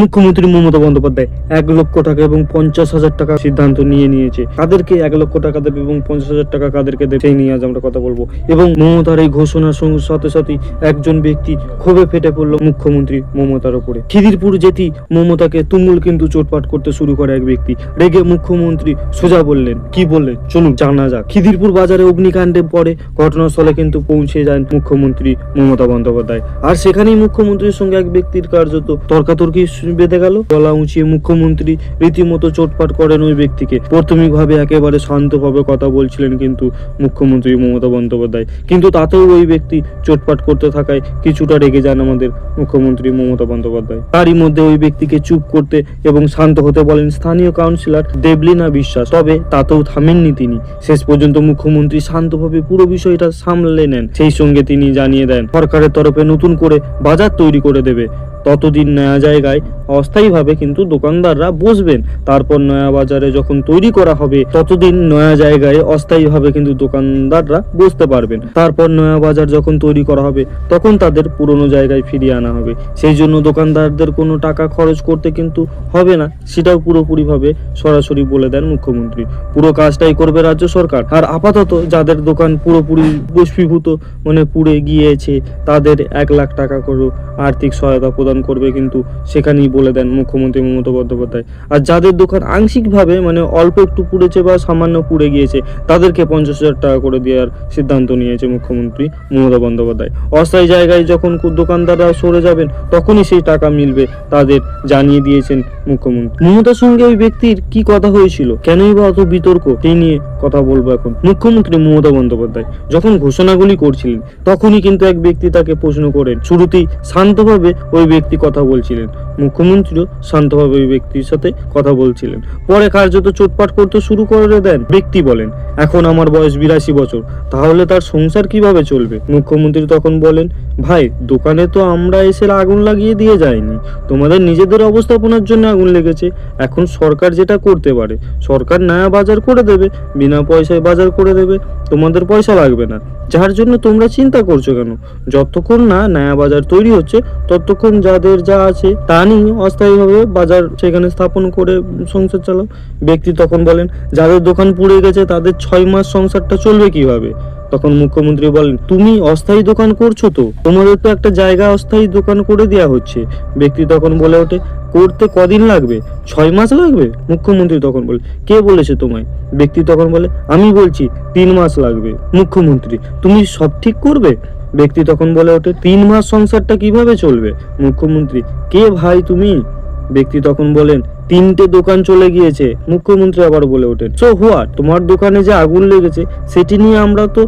মুখ্যমন্ত্রী মমতা বন্দ্যোপাধ্যায় এক লক্ষ টাকা এবং পঞ্চাশ হাজার টাকা সিদ্ধান্ত নিয়ে নিয়েছে। কাদেরকে এক লক্ষ টাকা দেবে এবং পঞ্চাশ হাজার টাকা কাদেরকে দেবে সেই নিয়ে আজ আমরা কথা বলব। এবং মমতার এই ঘোষণার সঙ্গে সাথে সাথে একজন ব্যক্তি ক্ষোভে ফেটে পড়ল মুখ্যমন্ত্রী মমতার উপরে। খিদিরপুর যেটি মমতাকে তুমুল কিন্তু চোটপাট করতে শুরু করে এক ব্যক্তি। রেগে মুখ্যমন্ত্রী সোজা বললেন, কি বললেন? চলুন, জানা যাক। খিদিরপুর বাজারে অগ্নিকাণ্ডে পরে ঘটনাস্থলে কিন্তু পৌঁছে যান মুখ্যমন্ত্রী মমতা বন্দ্যোপাধ্যায়। আর সেখানেই মুখ্যমন্ত্রীর সঙ্গে এক ব্যক্তির কার্যত তর্কাতর্কি বেঁধে গেল। গলা উঁচিয়ে মুখ্যমন্ত্রী রীতিমতো চোটপাট করেন ওই ব্যক্তিকে। প্রাথমিকভাবে একেবারে শান্তভাবে কথা বলছিলেন কিন্তু মুখ্যমন্ত্রী মমতা বন্দ্যোপাধ্যায়। কিন্তু তাতেও ওই ব্যক্তি চোটপাট করতে থাকায় কিছুটা রেগে যান আমাদের মুখ্যমন্ত্রী মমতা বন্দ্যোপাধ্যায়। তারই মধ্যে ওই ব্যক্তিকে চুপ করতে এবং শান্ত হতে বলেন স্থানীয় কাউন্সিলর দেবলিনা বিশ্বাস। তবে তাতেও থামেননি তিনি। শেষ পর্যন্ত মুখ্যমন্ত্রী শান্তভাবে পুরো বিষয়টা সামলে নেন। সেই সঙ্গে তিনি জানিয়ে দেন, সরকারের তরফে নতুন করে বাজার তৈরি করে দেবে। ততদিন নয়া জায়গায় অস্থায়ীভাবে কিন্তু দোকানদাররা বসবেন। তারপর নয়া বাজারে যখন তৈরি করা হবে, ততদিন নয়া জায়গায় অস্থায়ীভাবে কিন্তু দোকানদাররা বসতে পারবেন। তারপর নয়া বাজার যখন তৈরি করা হবে, তখন তাদের পুরনো জায়গায় ফিরিয়ে আনা হবে। সেই জন্য দোকানদারদের কোনো টাকা খরচ করতে কিন্তু হবে না। সেটাও পুরোপুরিভাবে সরাসরি বলে দেন মুখ্যমন্ত্রী। পুরো কাজটাই করবে রাজ্য সরকার। আর আপাতত যাদের দোকান পুরোপুরি বস্ফীভূত মানে পুড়ে গিয়েছে, তাদের এক লাখ টাকা করে আর্থিক সহায়তা প্রদান করবে কিন্তু সেখানেই বলে দেন মুখ্যমন্ত্রী মমতা বন্দ্যোপাধ্যায়। আর যাদের দোকান আংশিকভাবে মানে অল্প একটু পুড়েছে বা সামান্য পুড়ে গিয়েছে, তাদেরকে পঞ্চাশ হাজার টাকা করে দেওয়ার সিদ্ধান্ত নিয়েছে মুখ্যমন্ত্রী মমতা বন্দ্যোপাধ্যায়। অস্থায়ী জায়গায় যখন দোকানদাররা সরে যাবেন, তখনই সেই টাকা মিলবে তাদের জানিয়ে দিয়েছেন মুখ্যমন্ত্রী। মমতার সঙ্গে ওই ব্যক্তির কি কথা হয়েছিল? কেনই বা অত বিতর্ক? সেই নিয়ে কথা বলব এখন। মুখ্যমন্ত্রী মমতা বন্দ্যোপাধ্যায় যখন ঘোষণাগুলি করছিলেন, তখনই কিন্তু এক ব্যক্তি তাকে প্রশ্ন করেন। শুরুতেই শান্তভাবে ওই ব্যক্তি কথা বলছিলেন। মুখ্যমন্ত্রীও শান্তভাবে ওই ব্যক্তির সাথে কথা বলছিলেন। পরে কার্যত চোটপাট করতে শুরু করে দেন ব্যক্তি বলেন, এখন আমার বয়স বিরাশি বছর, তাহলে তার সংসার কীভাবে চলবে? মুখ্যমন্ত্রী তখন বলেন, ভাই, দোকানে তো আমরা এসে আগুন লাগিয়ে দিয়ে যাইনি। তোমাদের নিজেদের অবস্থাপনার জন্য আগুন লেগেছে। এখন সরকার যেটা করতে পারে, সরকার নয়া বাজার করে দেবে, বিনা পয়সায় বাজার করে দেবে, তোমাদের পয়সা লাগবে না। যার জন্য তোমরা চিন্তা করছ কেন? যতক্ষণ না নয়া বাজার তৈরি হচ্ছে, ততক্ষণ যাদের যা আছে তা নিয়ে অস্থায়ীভাবে বাজার সেখানে স্থাপন করে সংসার চালাও। ব্যক্তি তখন বলেন, যাদের দোকান পুড়ে গেছে, তাদের ছয় মাস সংসারটা চলবে কীভাবে? তখন মুখ্যমন্ত্রী বলেন, তুমি অস্থায়ী দোকান করছ তো? তোমাদের তো একটা জায়গা অস্থায়ী দোকান করে দেওয়া হচ্ছে। ব্যক্তি তখন বলে ওঠে, করতে কদিন লাগবে? ছয় মাস লাগবে? মুখ্যমন্ত্রী তখন বলে, কে বলেছে তোমায়? ব্যক্তি তখন বলে, আমি বলছি, তিন মাস লাগবে। মুখ্যমন্ত্রী, তুমি সব ঠিক করবে? ব্যক্তি তখন বলে ওঠে, তিন মাস সংসারটা কীভাবে চলবে? মুখ্যমন্ত্রী, কে ভাই তুমি? ব্যক্তি তখন বলেন, তিনটে দোকান চলে গিয়েছে। মুখ্যমন্ত্রী আবার বলে ওঠেন সো হোয়া তোমার দোকানে যে আগুন লেগেছে, সেটি নিয়ে আমরা তো